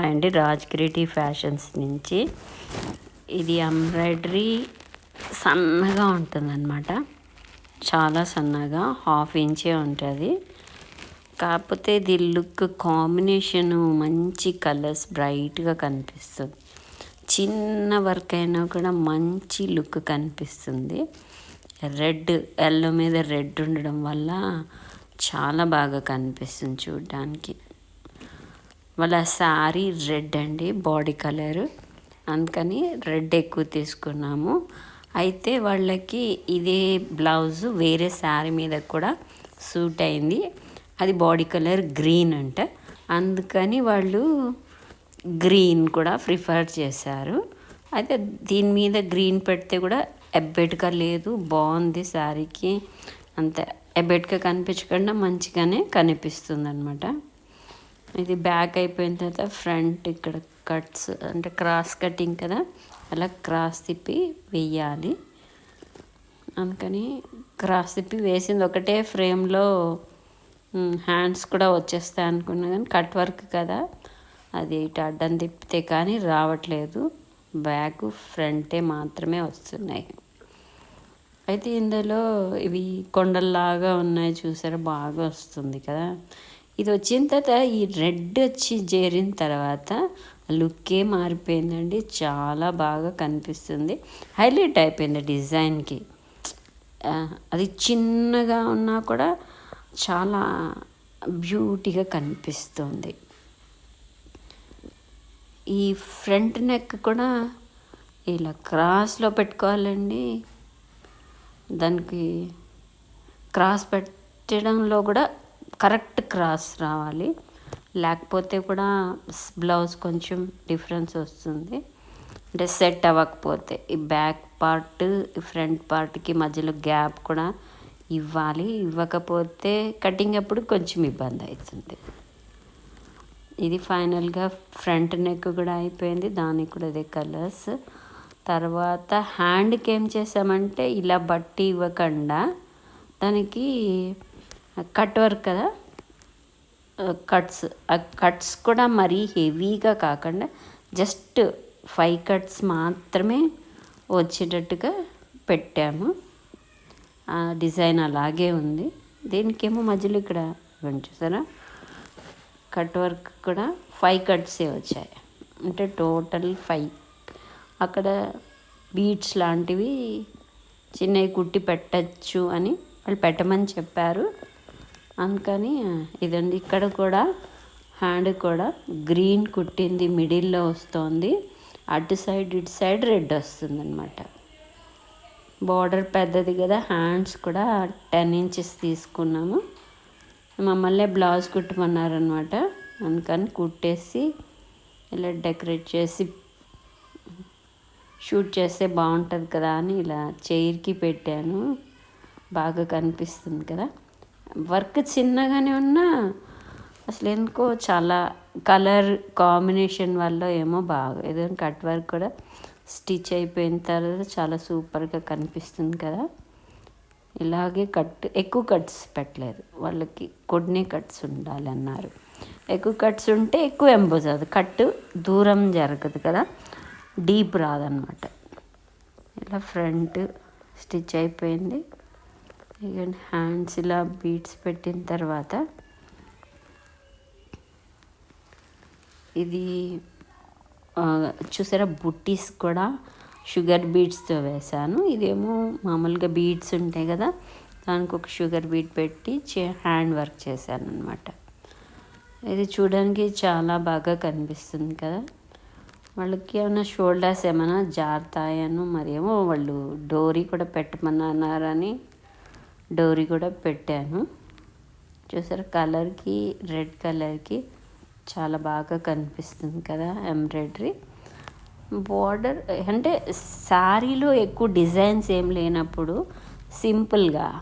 Hi అండి Raj creative fashions నుంచి. ఇది ఎంబ్రాయిడరీ సన్నగా ఉంటుందన్నమాట. చాలా సన్నగా హాఫ్ ఇంచే ఉంటుంది. కాకపోతే ఇది లుక్ కాంబినేషన్ మంచి కలర్స్ బ్రైట్గా కనిపిస్తుంది. చిన్న వర్క్ అయినా కూడా మంచి లుక్ కనిపిస్తుంది. రెడ్ ఎల్లో మీద రెడ్ ఉండడం వల్ల చాలా బాగా కనిపిస్తుంది చూడడానికి. వాళ్ళ శారీ రెడ్ అండి బాడీ కలర్. అందుకని రెడ్ ఎక్కువ తీసుకున్నాము. అయితే వాళ్ళకి ఇదే బ్లౌజ్ వేరే శారీ మీద కూడా సూట్ అయింది. అది బాడీ కలర్ గ్రీన్ అంట. అందుకని వాళ్ళు గ్రీన్ కూడా ప్రిఫర్ చేశారు. అయితే దీని మీద గ్రీన్ పెడితే కూడా ఎబ్బెట్గా లేదు బాగుంది శారీకి అంత ఎబ్బెట్గా కనిపించకుండా మంచిగానే కనిపిస్తుంది అనమాట ఇది బ్యాక్ అయిపోయిన తర్వాత ఫ్రంట్ ఇక్కడ కట్స్ అంటే క్రాస్ కటింగ్ కదా అలా క్రాస్ తిప్పి వేయాలి అందుకని క్రాస్ తిప్పి వేసింది ఒకటే ఫ్రేమ్లో హ్యాండ్స్ కూడా వచ్చేస్తాయి అనుకున్నా కానీ కట్ వర్క్ కదా. అది ఇటు అడ్డం తిప్పితే కానీ రావట్లేదు. బ్యాక్ ఫ్రంటే మాత్రమే వస్తున్నాయి. అయితే ఇందులో ఇవి కొండల్లాగా ఉన్నాయి చూసారా బాగా వస్తుంది కదా. ఇది వచ్చిన తర్వాత ఈ రెడ్ వచ్చి చేరిన తర్వాత లుక్కే మారిపోయిందండి. చాలా బాగా కనిపిస్తుంది. హైలైట్ అయిపోయింది డిజైన్కి. అది చిన్నగా ఉన్నా కూడా చాలా బ్యూటీగా కనిపిస్తుంది. ఈ ఫ్రంట్ నెక్ కూడా ఇలా క్రాస్లో పెట్టుకోవాలండి. దానికి క్రాస్ పెట్టడంలో కూడా కరెక్ట్ క్రాస్ రావాలి. లేకపోతే కూడా బ్లౌజ్ కొంచెం డిఫరెన్స్ వస్తుంది. అంటే సెట్ అవ్వకపోతే ఈ బ్యాక్ పార్ట్ ఈ ఫ్రంట్ పార్ట్కి మధ్యలో గ్యాప్ కూడా ఇవ్వాలి. ఇవ్వకపోతే కటింగ్ అప్పుడు కొంచెం ఇబ్బంది అవుతుంది ఇది ఫైనల్గా ఫ్రంట్ నెక్ కూడా అయిపోయింది. దానికి కూడా అదే కలర్స్. తర్వాత హ్యాండ్కి ఏం చేసామంటే ఇలా బట్టి ఇవ్వకుండా దానికి కట్ వర్క్ కదా? కట్స్. ఆ కట్స్ కూడా మరీ హెవీగా కాకుండా జస్ట్ ఫైవ్ కట్స్ మాత్రమే వచ్చేటట్టుగా పెట్టాము. ఆ డిజైన్ అలాగే ఉంది. దీనికేమో మధ్యలో ఇక్కడ చూసారా? కట్ వర్క్ కూడా ఫైవ్ కట్సే వచ్చాయి. అంటే టోటల్ ఫైవ్. అక్కడ బీడ్స్ లాంటివి చిన్నవి కుట్టి పెట్టచ్చు అని వాళ్ళు పెట్టమని చెప్పారు. అందుకని ఇదండి. ఇక్కడ కూడా హ్యాండ్ కూడా గ్రీన్ కుట్టింది మిడిల్లో వస్తుంది. అటు సైడ్ ఇటు సైడ్ రెడ్ వస్తుంది అనమాట బార్డర్ పెద్దది కదా హ్యాండ్స్ కూడా టెన్ ఇంచెస్ తీసుకున్నాము. మమ్మల్ని బ్లౌజ్ కుట్టమన్నారనమాట అందుకని కుట్టేసి ఇలా డెకరేట్ చేసి షూట్ చేస్తే బాగుంటుంది కదా అని ఇలా చైర్కి పెట్టాను. బాగా కనిపిస్తుంది కదా. వర్క్ చిన్నగానే ఉన్నా అసలు ఎందుకో చాలా కలర్ కాంబినేషన్ వల్ల ఏమో బాగా ఏదైనా కట్ వర్క్ కూడా స్టిచ్ అయిపోయిన తర్వాత చాలా సూపర్గా కనిపిస్తుంది కదా. ఇలాగే కట్ ఎక్కువ కట్స్ పెట్టలేదు. వాళ్ళకి కొన్ని కట్స్ ఉండాలి అన్నారు ఎక్కువ కట్స్ ఉంటే ఎక్కువ ఎంబోజ్ అది కట్ దూరం జరగదు కదా. డీప్ రాదనమాట ఇలా ఫ్రంట్ స్టిచ్ అయిపోయింది. ఇక హ్యాండ్స్ ఇలా బీట్స్ పెట్టిన తర్వాత ఇది చూసారా బుట్టీస్ కూడా షుగర్ బీట్స్తో వేశాను. ఇదేమో మామూలుగా బీట్స్ ఉంటాయి కదా దానికి ఒక షుగర్ బీట్ పెట్టి హ్యాండ్ వర్క్ చేశాను అనమాట ఇది చూడడానికి చాలా బాగా కనిపిస్తుంది కదా. వాళ్ళకి ఏమైనా షోల్డర్స్ ఏమైనా జారుతాయను మరేమో వాళ్ళు డోరీ కూడా పెట్టమన్నారని డోరీ కూడా పెట్టాను. చూసారు కలర్కి రెడ్ కలర్కి చాలా బాగా కనిపిస్తుంది కదా ఎంబ్రాయిడరీ. బార్డర్ అంటే శారీలో ఎక్కువ డిజైన్స్ ఏం లేనప్పుడు సింపుల్గా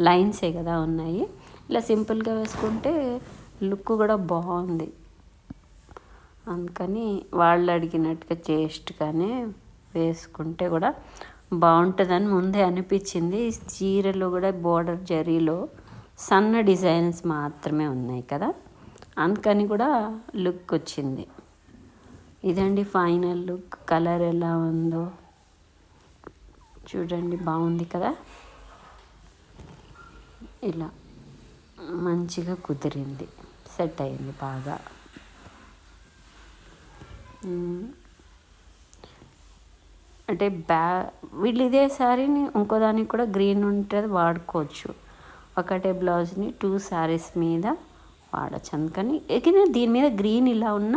లైన్సే కదా ఉన్నాయి. ఇలా సింపుల్గా వేసుకుంటే లుక్ కూడా బాగుంది. అందుకని వాళ్ళు అడిగినట్టుగా చేస్ట్గానే వేసుకుంటే కూడా బాగుంటుందని ముందే అనిపించింది. చీరలో కూడా బోర్డర్ జరీలో సన్న డిజైన్స్ మాత్రమే ఉన్నాయి కదా. అందుకని కూడా లుక్ వచ్చింది. ఇదండి ఫైనల్ లుక్. కలర్ ఎలా ఉందో చూడండి బాగుంది కదా. ఇలా మంచిగా కుదిరింది. సెట్ అయింది బాగా. అంటే బ్యా వీళ్ళు ఇదే శారీని ఇంకో దానికి కూడా గ్రీన్ ఉంటుంది వాడుకోవచ్చు. ఒకటే బ్లౌజ్ని టూ శారీస్ మీద వాడచ్చు. అందుకని ఎగిన దీని మీద గ్రీన్ ఇలా ఉన్న